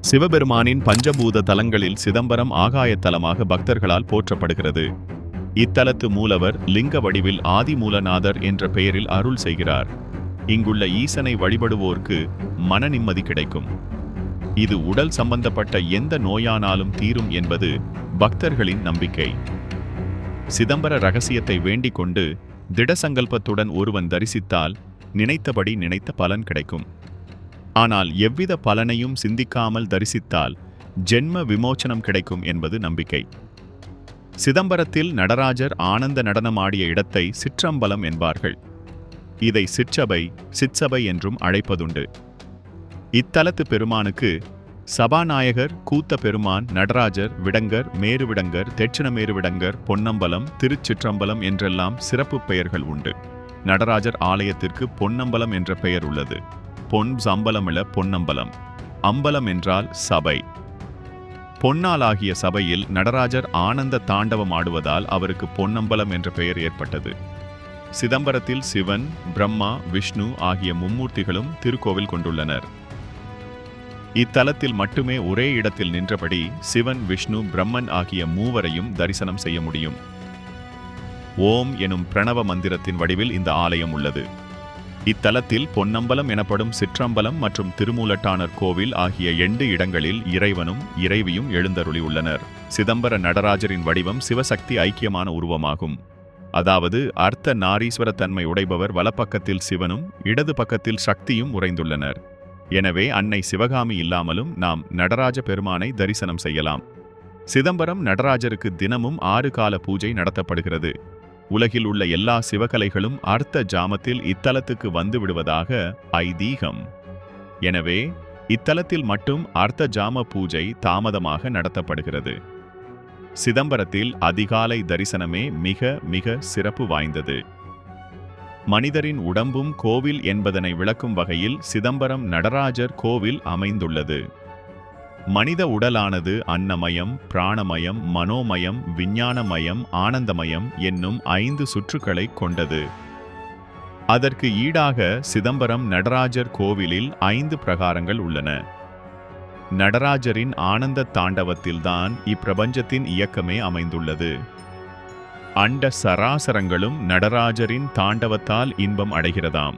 சிவபெருமானின் பஞ்சபூத தலங்களில் சிதம்பரம் ஆகாயத்தலமாக பக்தர்களால் போற்றப்படுகிறது. இத்தலத்து மூலவர் லிங்க வடிவில் ஆதிமூலநாதர் என்ற பெயரில் அருள் செய்கிறார். இங்குள்ள ஈசனை வழிபடுவோர்க்கு மன நிம்மதி கிடைக்கும். இது உடல் சம்பந்தப்பட்ட எந்த நோயானாலும் தீரும் என்பது பக்தர்களின் நம்பிக்கை. சிதம்பர ரகசியத்தை வேண்டிக் கொண்டு திடசங்கல்பத்துடன் ஒருவன் தரிசித்தால் நினைத்தபடி நினைத்த பலன் கிடைக்கும். ஆனால் எவ்வித பலனையும் சிந்திக்காமல் தரிசித்தால் ஜென்ம விமோச்சனம் கிடைக்கும் என்பது நம்பிக்கை. சிதம்பரத்தில் நடராஜர் ஆனந்த நடனமாடிய இடத்தை சிற்றம்பலம் என்பார்கள். இதை சிற்றபை சிற்சபை என்றும் அழைப்பதுண்டு. இத்தலத்து பெருமானுக்கு சபாநாயகர் கூத்த பெருமான் நடராஜர் விடங்கர் மேருவிடங்கர் தெட்சிணமேருவிடங்கர் பொன்னம்பலம் திருச்சிற்றம்பலம் என்றெல்லாம் சிறப்பு பெயர்கள் உண்டு. நடராஜர் ஆலயத்திற்கு பொன்னம்பலம் என்ற பெயர் உள்ளது. பொன் சம்பலமிழ பொன்னம்பலம். அம்பலம் என்றால் சபை. பொன்னாலாகிய சபையில் நடராஜர் ஆனந்த தாண்டவம் ஆடுவதால் அவருக்கு பொன்னம்பலம் என்ற பெயர் ஏற்பட்டது. சிதம்பரத்தில் சிவன் பிரம்மா விஷ்ணு ஆகிய மும்மூர்த்திகளும் திருக்கோவில் கொண்டுள்ளனர். இத்தலத்தில் மட்டுமே ஒரே இடத்தில் நின்றபடி சிவன் விஷ்ணு பிரம்மன் ஆகிய மூவரையும் தரிசனம் செய்ய முடியும். ஓம் எனும் பிரணவ மந்திரத்தின் வடிவில் இந்த ஆலயம் உள்ளது. இத்தலத்தில் பொன்னம்பலம் எனப்படும் சிற்றம்பலம் மற்றும் திருமூலட்டானர் கோவில் ஆகிய எண்டு இடங்களில் இறைவனும் இறைவியும் எழுந்தருளி உள்ளனர். சிதம்பர நடராஜரின் வடிவம் சிவசக்தி ஐக்கியமான உருவமாகும். அதாவது அர்த்த நாரீஸ்வர தன்மை உடைபவர் வலப்பக்கத்தில் சிவனும் இடது பக்கத்தில் சக்தியும் உறைந்துள்ளனர். எனவே அன்னை சிவகாமி இல்லாமலும் நாம் நடராஜ பெருமானை தரிசனம் செய்யலாம். சிதம்பரம் நடராஜருக்கு தினமும் ஆறு கால பூஜை நடத்தப்படுகிறது. உலகில் உள்ள எல்லா சிவகலைகளும் அர்த்த ஜாமத்தில் இத்தலத்துக்கு வந்து விடுவதாக ஐதீகம். எனவே இத்தலத்தில் மட்டும் அர்த்த ஜாம பூஜை தாமதமாக நடத்தப்படுகிறது. சிதம்பரத்தில் அதிகாலை தரிசனமே மிக மிக சிறப்பு வாய்ந்தது. மனிதரின் உடம்பும் கோவில் என்பதனை விளக்கும் வகையில் சிதம்பரம் நடராஜர் கோவில் அமைந்துள்ளது. மனித உடலானது அன்னமயம் பிராணமயம் மனோமயம் விஞ்ஞானமயம் ஆனந்தமயம் என்னும் ஐந்து சுற்றுக்களை கொண்டது. அதற்கு ஈடாக சிதம்பரம் நடராஜர் கோவிலில் ஐந்து பிரகாரங்கள் உள்ளன. நடராஜரின் ஆனந்த தாண்டவத்தில்தான் இப்பிரபஞ்சத்தின் இயக்கமே அமைந்துள்ளது. அண்ட சராசரங்களும் நடராஜரின் தாண்டவத்தால் இன்பம் அடைகிறதாம்.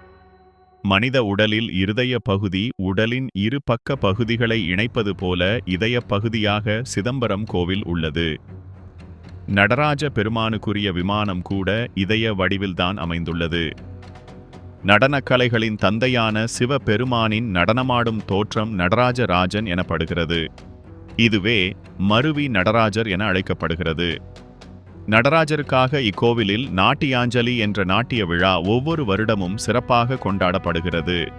மனித உடலில் இருதய பகுதி உடலின் இரு பக்க பகுதிகளை இணைப்பது போல இதய பகுதியாக சிதம்பரம் கோவில் உள்ளது. நடராஜ பெருமானுக்குரிய விமானம் கூட இதய வடிவில்தான் அமைந்துள்ளது. நடனக்கலைகளின் தந்தையான சிவபெருமானின் நடனமாடும் தோற்றம் நடராஜராஜன் எனப்படுகிறது. இதுவே மருவி நடராஜர் என அழைக்கப்படுகிறது. நடராஜருக்காக இக்கோவிலில் நாட்டியாஞ்சலி என்ற நாட்டிய விழா ஒவ்வொரு வருடமும் சிறப்பாக கொண்டாடப்படுகிறது.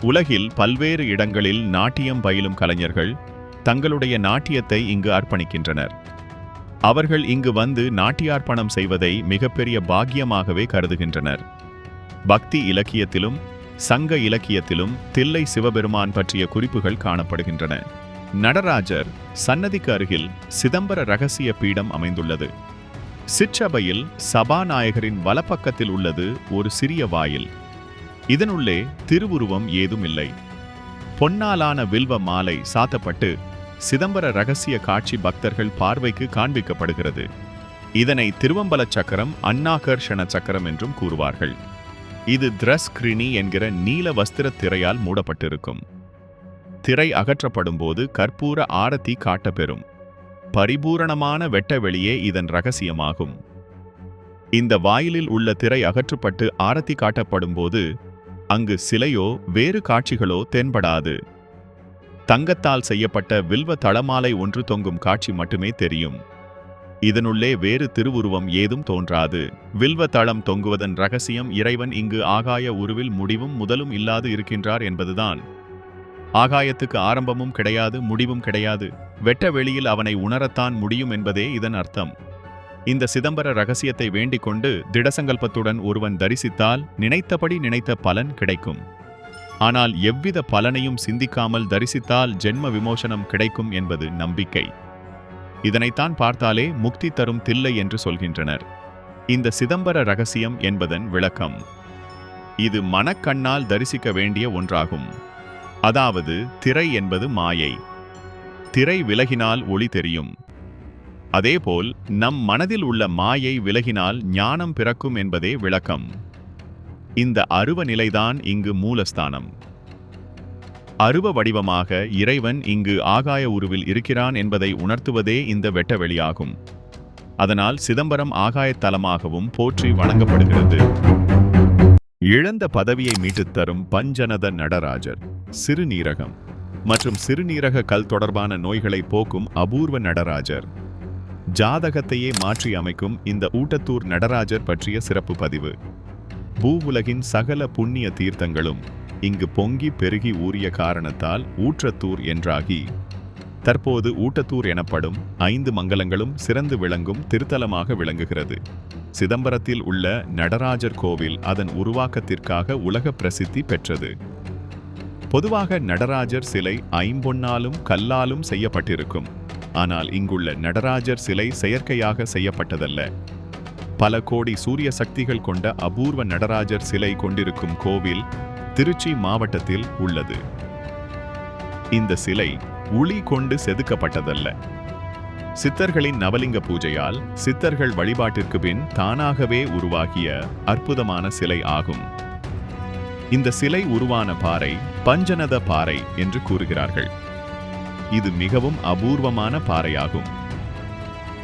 உலகில் பல்வேறு இடங்களில் நாட்டியம் பயிலும் கலைஞர்கள் தங்களுடைய நாட்டியத்தை இங்கு அர்ப்பணிக்கின்றனர். அவர்கள் இங்கு வந்து நாட்டியார்ப்பணம் செய்வதை மிகப்பெரிய பாக்கியமாகவே கருதுகின்றனர். பக்தி இலக்கியத்திலும் சங்க இலக்கியத்திலும் தில்லை சிவபெருமான் பற்றிய குறிப்புகள் காணப்படுகின்றன. நடராஜர் சன்னதிக்கு அருகில் சிதம்பர ரகசிய பீடம் அமைந்துள்ளது. சிற்றபையில் சபாநாயகரின் வலப்பக்கத்தில் உள்ளது ஒரு சிறிய வாயில். இதனுள்ளே திருவுருவம் ஏதும் இல்லை பொன்னாலான வில்வ மாலை சாத்தப்பட்டு சிதம்பர ரகசிய காட்சி பக்தர்கள் பார்வைக்கு காண்பிக்கப்படுகிறது. இதனை திருவம்பல சக்கரம் அன்னாகர்ஷண சக்கரம் என்றும் கூறுவார்கள். இது திரஸ்கிரினி என்கிற நீல வஸ்திர திரையால் மூடப்பட்டிருக்கும். திரை அகற்றப்படும்போது கற்பூர ஆரத்தி காட்டப்பெறும். பரிபூரணமான வெட்ட வெளியே இதன் ரகசியமாகும். இந்த வாயிலில் உள்ள திரை அகற்றப்பட்டு ஆரத்தி காட்டப்படும்போது அங்கு சிலையோ வேறு காட்சிகளோ தென்படாது. தங்கத்தால் செய்யப்பட்ட வில்வ தளமாலை ஒன்று தொங்கும் காட்சி மட்டுமே தெரியும். இதனுள்ளே வேறு திருவுருவம் ஏதும் தோன்றாது. வில்வ தளம் தொங்குவதன் ரகசியம் இறைவன் இங்கு ஆகாய உருவில் முடிவும் முதலும் இல்லாது இருக்கின்றார் என்பதுதான். ஆகாயத்துக்கு ஆரம்பமும் கிடையாது முடிவும் கிடையாது. வெட்ட வெளியில் அவனை உணரத்தான் முடியும் என்பதே இதன் அர்த்தம். இந்த சிதம்பர ரகசியத்தை வேண்டிக் கொண்டு திடசங்கல்பத்துடன் ஒருவன் தரிசித்தால் நினைத்தபடி நினைத்த பலன் கிடைக்கும். ஆனால் எவ்வித பலனையும் சிந்திக்காமல் தரிசித்தால் ஜென்ம விமோசனம் கிடைக்கும் என்பது நம்பிக்கை. இதனைத்தான் பார்த்தாலே முக்தி தரும் தில்லை என்று சொல்கின்றனர். இந்த சிதம்பர ரகசியம் என்பதன் விளக்கம். இது மனக்கண்ணால் தரிசிக்க வேண்டிய ஒன்றாகும். அதாவது திரை என்பது மாயை. திரை விலகினால் ஒளி தெரியும். அதேபோல் நம் மனதில் உள்ள மாயை விலகினால் ஞானம் பிறக்கும் என்பதே விளக்கம். இந்த அருவ நிலைதான் இங்கு மூலஸ்தானம். அருவ வடிவமாக இறைவன் இங்கு ஆகாய உருவில் இருக்கிறான் என்பதை உணர்த்துவதே இந்த வெட்டவெளியாகும் அதனால் சிதம்பரம் ஆகாயத்தலமாகவும் போற்றி வழங்கப்படுகிறது இழந்த பதவியை மீட்டுத் தரும் பஞ்சனத நடராஜர் சிறுநீரகம் மற்றும் சிறுநீரக கல் தொடர்பான நோய்களை போக்கும் அபூர்வ நடராஜர். ஜாதகத்தையே மாற்றி அமைக்கும் இந்த ஊட்டத்தூர் நடராஜர் பற்றிய சிறப்பு பதிவு. பூவுலகின் சகல புண்ணிய தீர்த்தங்களும் இங்கு பொங்கி பெருகி ஊறிய காரணத்தால் ஊற்றத்தூர் என்றாகி தற்போது ஊட்டத்தூர் எனப்படும் ஐந்து மங்கலங்களும் சிறந்து விளங்கும் திருத்தலமாக விளங்குகிறது. சிதம்பரத்தில் உள்ள நடராஜர் கோவில் அதன் உருவாக்கத்திற்காக உலக பிரசித்தி பெற்றது. பொதுவாக நடராஜர் சிலை ஐம்பொன்னாலும் கல்லாலும் செய்யப்பட்டிருக்கும். ஆனால் இங்குள்ள நடராஜர் சிலை செயற்கையாக செய்யப்பட்டதல்ல. பல கோடி சூரிய சக்திகள் கொண்ட அபூர்வ நடராஜர் சிலை கொண்டிருக்கும் கோவில் திருச்சி மாவட்டத்தில் உள்ளது. இந்த சிலை உளி கொண்டு செதுக்கப்பட்டதல்ல. சித்தர்களின் நவலிங்க பூஜையால் சித்தர்கள் வழிபாட்டிற்கு பின் தானாகவே உருவாகிய அற்புதமான சிலை ஆகும். இந்த சிலை உருவான பாறை பஞ்சநத பாறை என்று கூறுகிறார்கள். இது மிகவும் அபூர்வமான பாறையாகும்.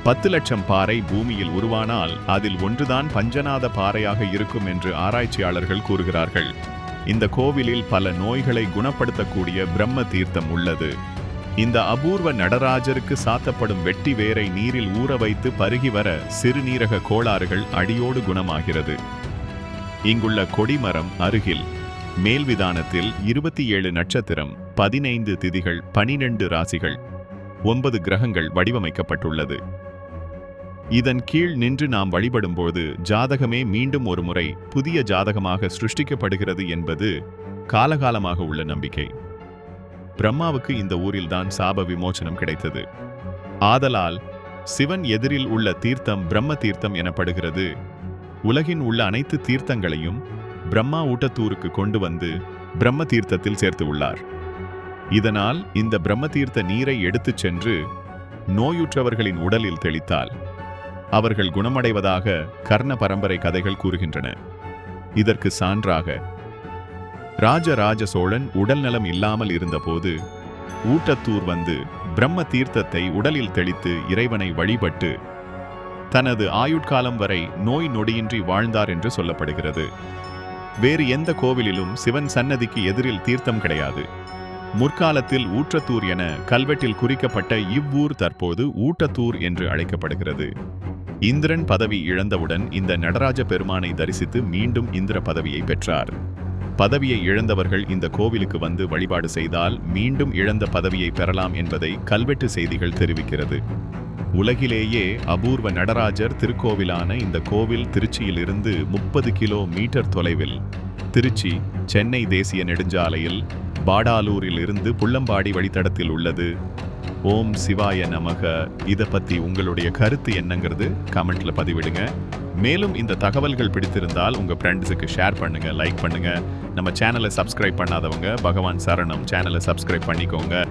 பத்து லட்சம் பாறை பூமியில் உருவானால் அதில் ஒன்றுதான் பஞ்சநாத பாறையாக இருக்கும் என்று ஆராய்ச்சியாளர்கள் கூறுகிறார்கள். இந்த கோவிலில் பல நோய்களை குணப்படுத்தக்கூடிய பிரம்ம தீர்த்தம் உள்ளது. இந்த அபூர்வ நடராஜருக்கு சாத்தப்படும் வெட்டி வேரை நீரில் ஊற வைத்து பருகி வர சிறுநீரக கோளாறுகள் அடியோடு குணமாகிறது. இங்குள்ள கொடிமரம் அருகில் மேல்விதானத்தில் இருபத்தி ஏழு நட்சத்திரம் பதினைந்து திதிகள் பனிரெண்டு ராசிகள் ஒன்பது கிரகங்கள் வடிவமைக்கப்பட்டுள்ளது. இதன் கீழ் நின்று நாம் வழிபடும்போது ஜாதகமே மீண்டும் ஒரு முறை புதிய ஜாதகமாக சிருஷ்டிக்கப்படுகிறது என்பது காலகாலமாக உள்ள நம்பிக்கை. பிரம்மாவுக்கு இந்த ஊரில்தான் சாப விமோச்சனம் கிடைத்தது. ஆதலால் சிவன் எதிரில் உள்ள தீர்த்தம் பிரம்ம தீர்த்தம் எனப்படுகிறது. உலகின் உள்ள அனைத்து தீர்த்தங்களையும் பிரம்மா ஊட்டத்தூருக்கு கொண்டு வந்து பிரம்ம தீர்த்தத்தில் சேர்த்து உள்ளார். இதனால் இந்த பிரம்ம தீர்த்த நீரை எடுத்துச் சென்று நோயுற்றவர்களின் உடலில் தெளித்தால் அவர்கள் குணமடைவதாக கர்ண பரம்பரை கதைகள் கூறுகின்றன. இதற்கு சான்றாக ராஜராஜ சோழன் உடல்நலம் இல்லாமல் இருந்தபோது ஊட்டத்தூர் வந்து பிரம்ம தீர்த்தத்தை உடலில் தெளித்து இறைவனை வழிபட்டு தனது ஆயுட்காலம் வரை நோய் நொடியின்றி வாழ்ந்தார் என்று சொல்லப்படுகிறது. வேறு எந்த கோவிலிலும் சிவன் சன்னதிக்கு எதிரில் தீர்த்தம் கிடையாது. முற்காலத்தில் ஊற்றத்தூர் என கல்வெட்டில் குறிக்கப்பட்ட இவ்வூர் தற்போது ஊட்டத்தூர் என்று அழைக்கப்படுகிறது. இந்திரன் பதவி இழந்தவுடன் இந்த நடராஜ பெருமானை தரிசித்து மீண்டும் இந்திர பதவியை பெற்றார். பதவியை இழந்தவர்கள் இந்த கோவிலுக்கு வந்து வழிபாடு செய்தால் மீண்டும் இழந்த பதவியை பெறலாம் என்பதை கல்வெட்டு செய்திகள் தெரிவிக்கிறது. உலகிலேயே அபூர்வ நடராஜர் திருக்கோவிலான இந்த கோவில் திருச்சியிலிருந்து முப்பது கிலோ மீட்டர் தொலைவில். திருச்சி சென்னை தேசிய நெடுஞ்சாலையில் பாடாலூரில் இருந்து புள்ளம்பாடி வழித்தடத்தில் உள்ளது. ஓம் சிவாய நமக. இதை பற்றி உங்களுடைய கருத்து என்னங்கிறது கமெண்ட்ல பதிவிடுங்க. மேலும் இந்த தகவல்கள் பிடித்திருந்தால் உங்கள் ஃப்ரெண்ட்ஸுக்கு ஷேர் பண்ணுங்கள் லைக் பண்ணுங்க. நம்ம சேனலை சப்ஸ்கிரைப் பண்ணாதவங்க பகவான் சரணம். சேனலை சப்ஸ்கிரைப் பண்ணிக்கோங்க.